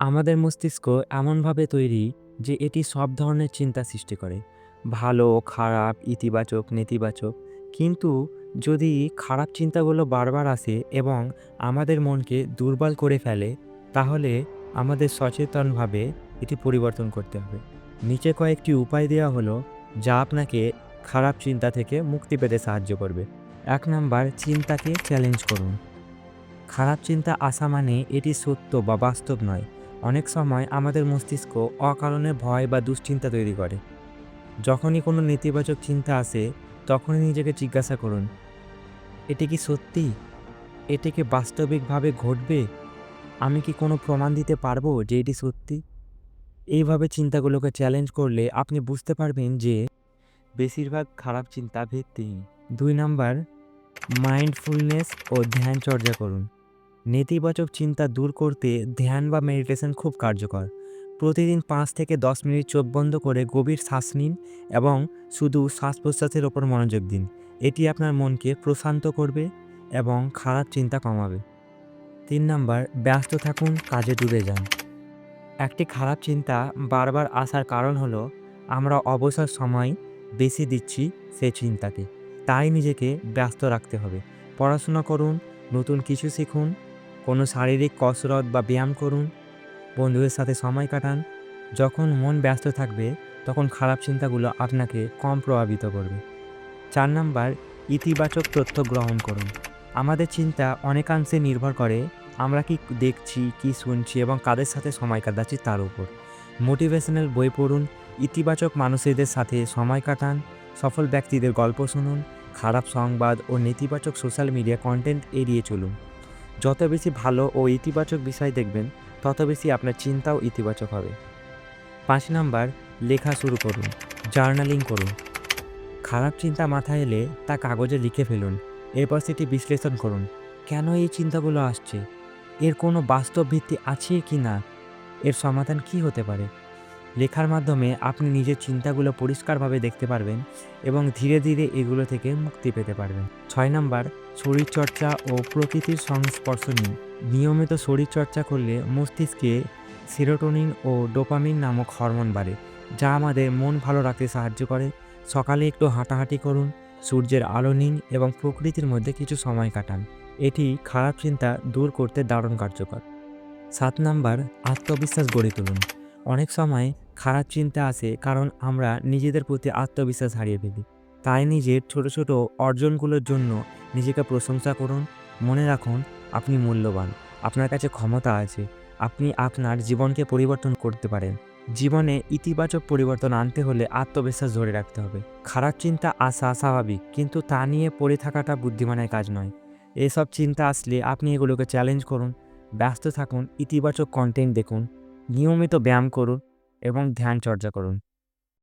আমাদের মস্তিষ্ক এমনভাবে তৈরি যে এটি সব ধরনের চিন্তা সৃষ্টি করে। ভালো, খারাপ, ইতিবাচক, নেতিবাচক। কিন্তু যদি খারাপ চিন্তাগুলো বারবার আসে এবং আমাদের মনকে দুর্বল করে ফেলে, তাহলে আমাদের সচেতনভাবে এটি পরিবর্তন করতে হবে। নিচে কয়েকটি উপায় দেওয়া হলো যা আপনাকে খারাপ চিন্তা থেকে মুক্তি পেতে সাহায্য করবে। এক নাম্বার, চিন্তাকে চ্যালেঞ্জ করুন। খারাপ চিন্তা আসা মানে এটি সত্য বা বাস্তব নয়। অনেক সময় আমাদের মস্তিষ্ক অকারণে ভয় বা দুশ্চিন্তা তৈরি করে। যখনই কোনো নেতিবাচক চিন্তা আসে, তখনই নিজেকে জিজ্ঞাসা করুন, এটি কি সত্যি? এটিকে বাস্তবিকভাবে ঘটবে? আমি কি কোনো প্রমাণ দিতে পারব যে এটি সত্যি? এইভাবে চিন্তাগুলোকে চ্যালেঞ্জ করলে আপনি বুঝতে পারবেন যে বেশিরভাগ খারাপ চিন্তা ভিত্তিহীন দুই নাম্বার মাইন্ডফুলনেস ও ধ্যান চর্চা করুন। নেতিবাচক চিন্তা দূর করতে ধ্যান বা মেডিটেশন খুব কার্যকর। প্রতিদিন পাঁচ থেকে দশ মিনিট চোখ বন্ধ করে গভীর শ্বাস নিন এবং শুধু শ্বাস প্রশ্বাসের ওপর মনোযোগ দিন। এটি আপনার মনকে প্রশান্ত করবে এবং খারাপ চিন্তা কমাবে। তিন নাম্বার, ব্যস্ত থাকুন, কাজে ডুবে যান। একটি খারাপ চিন্তা বারবার আসার কারণ হলো আমরা অবসর সময় বেশি দিচ্ছি সে চিন্তাকে। তাই নিজেকে ব্যস্ত রাখতে হবে। পড়াশোনা করুন, নতুন কিছু শিখুন কোনো শারীরিক কসরত বা ব্যায়াম করুন। বন্ধুদের সাথে সময় কাটান। যখন মন ব্যস্ত থাকবে, তখন খারাপ চিন্তাগুলো আপনাকে কম প্রভাবিত করবে। চার নাম্বার, ইতিবাচক তথ্য গ্রহণ করুন। আমাদের চিন্তা অনেকাংশে নির্ভর করে আমরা কি দেখছি, কি শুনছি এবং কাদের সাথে সময় কাটাচ্ছি তার উপর। মোটিভেশনাল বই পড়ুন, ইতিবাচক মানুষদের সাথে সময় কাটান, সফল ব্যক্তিদের গল্প শুনুন, খারাপ সংবাদ ও নেতিবাচক সোশ্যাল মিডিয়া কন্টেন্ট এড়িয়ে চলুন। যত বেশি ভালো ও ইতিবাচক বিষয় দেখবেন, তত বেশি আপনার চিন্তাও ইতিবাচক হবে। পাঁচ নাম্বার, লেখা শুরু করুন, জার্নালিং করুন। খারাপ চিন্তা মাথায় এলে তা কাগজে লিখে ফেলুন, এরপর সেটি বিশ্লেষণ করুন, কেন এই চিন্তাগুলো আসছে? এর কোনো বাস্তব ভিত্তি আছে কি না? এর সমাধান কি হতে পারে? লেখার মাধ্যমে আপনি নিজের চিন্তাগুলো পরিষ্কারভাবে দেখতে পারবেন এবং ধীরে ধীরে এগুলো থেকে মুক্তি পেতে পারবেন। ছয় নাম্বার, শরীরচর্চা ও প্রকৃতির সংস্পর্শ নিন। নিয়মিত শরীরচর্চা করলে মস্তিষ্কে সিরোটোনিন ও ডোপামিন নামক হরমোন বাড়ে, যা আমাদের মন ভালো রাখতে সাহায্য করে। সকালে একটু হাঁটাহাঁটি করুন, সূর্যের আলো নিন এবং প্রকৃতির মধ্যে কিছু সময় কাটান। এটি খারাপ চিন্তা দূর করতে দারুণ কার্যকর। সাত নাম্বার, আত্মবিশ্বাস গড়ে তুলুন। অনেক সময় খারাপ চিন্তা আসে কারণ আমরা নিজেদের প্রতি আত্মবিশ্বাস হারিয়ে ফেলি। তাই নিজের ছোট ছোট অর্জনগুলোর জন্য নিজেকে প্রশংসা করুন, মনে রাখুন আপনি মূল্যবান, আপনার কাছে ক্ষমতা আছে, আপনি আপনার জীবনকে পরিবর্তন করতে পারেন। জীবনে ইতিবাচক পরিবর্তন আনতে হলে আত্মবিশ্বাস ধরে রাখতে হবে। খারাপ চিন্তা আসা স্বাভাবিক, কিন্তু তা নিয়ে পড়ে থাকাটা বুদ্ধিমানের কাজ নয়। এসব চিন্তা আসলে আপনি এগুলোকে চ্যালেঞ্জ করুন, ব্যস্ত থাকুন, ইতিবাচক কন্টেন্ট দেখুন নিয়মিত ব্যায়াম করুন এবং ধ্যান চর্চা করুন।